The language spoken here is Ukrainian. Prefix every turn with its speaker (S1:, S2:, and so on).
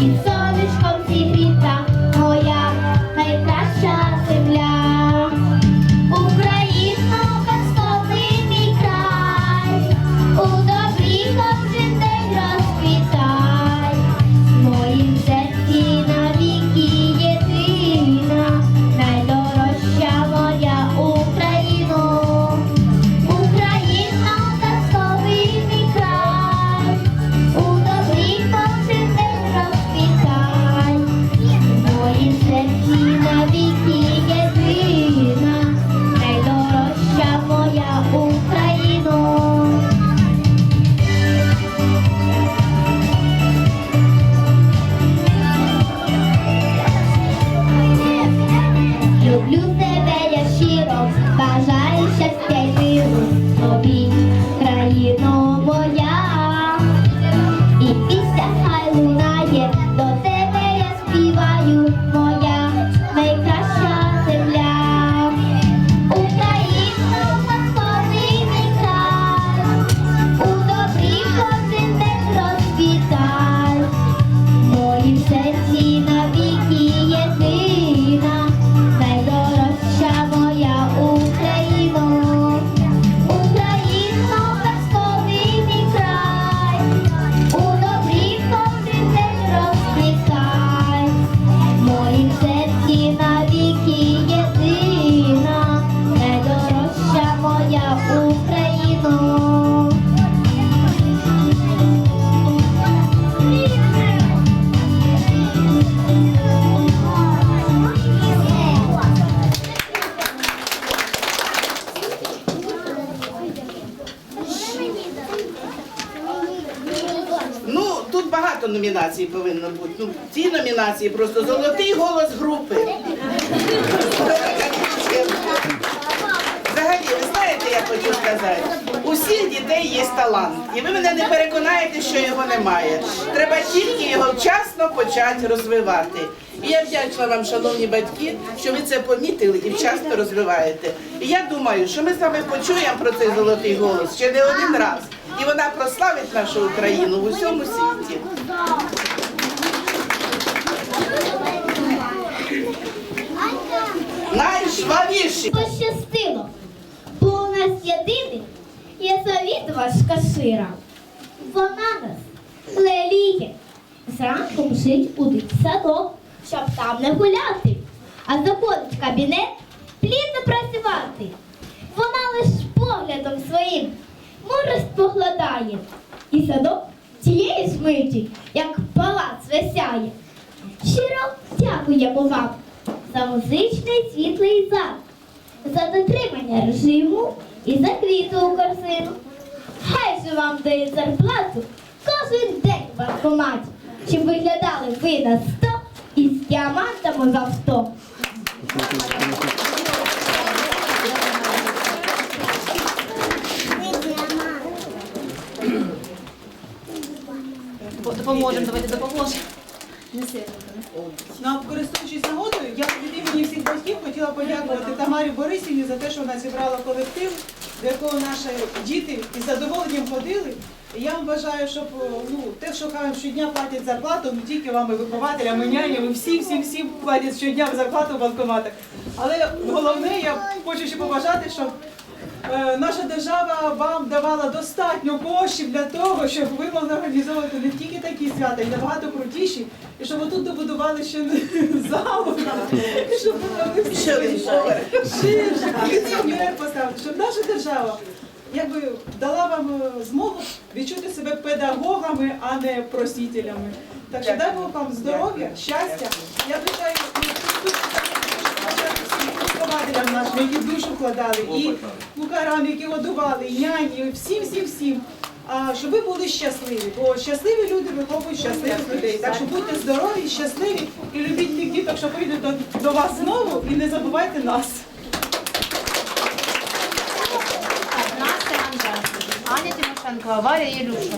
S1: you. Багато номінацій повинно бути. Ну, ці номінації просто золотий голос групи. Взагалі, ви знаєте, я хочу сказати, у всіх дітей є талант. І ви мене не переконаєте, що його немає. Треба тільки його вчасно почати розвивати. І я вдячна вам, шановні батьки, що ви це помітили і вчасно розвиваєте. І я думаю, що ми з вами почуємо про цей золотий голос ще не один раз. І вона прославить нашу Україну в усьому світі. Найжвавіші!
S2: Пощастило, бо у нас єдиний є завідувачка шира. Вона нас леліє. Зранку мчить у дитсадок, щоб там не гуляти, а заходить в кабінет плідно працювати. Вона лиш поглядом своїм мудрість погладає, і садок тієї ж миті, як палац висяє. Щиро дякуємо вам за музичний світлий зал, за дотримання режиму і за квіти у корзину. Хай же вам дають зарплату кожен день в банкоматі, щоб виглядали ви на сто із діамантами в авто.
S3: Допоможемо, давайте допоможемо.
S4: На користуючись нагодою, я від імені всіх батьків хотіла подякувати Тамарі Борисівні за те, що вона зібрала колектив, до якого наші діти із задоволенням ходили. І я вам бажаю, щоб ну, те, що кажуть, щодня платять зарплату, не тільки вам, і вихователям, і няням, і всім, всім, всім платять щодня зарплату в банкоматах. Але головне, я хочу ще побажати, щоб е, наша держава вам давала достатньо коштів для того, щоб ви могли організовувати не тільки такі свята, і набагато крутіші, і щоб отут добудували ще залу, і щоб
S1: поверх.
S4: ширше, кондиціонер поставити, щоб наша держава якби дала вам е, змогу відчути себе педагогами, а не просителями. Так що дай Бог вам здоров'я, щастя. Я ну, всім вихователям нашим, які душу вкладали, і кухарам, які годували, і няні, і всім, всім, всім. А щоб ви були щасливі, бо щасливі люди виховують щасливих людей. Так що будьте здорові, щасливі і любіть тих діток, що прийдуть до, до вас знову, і не забувайте нас.
S3: Настя Анжела, Аня Тимошенко, Варя Єлюша.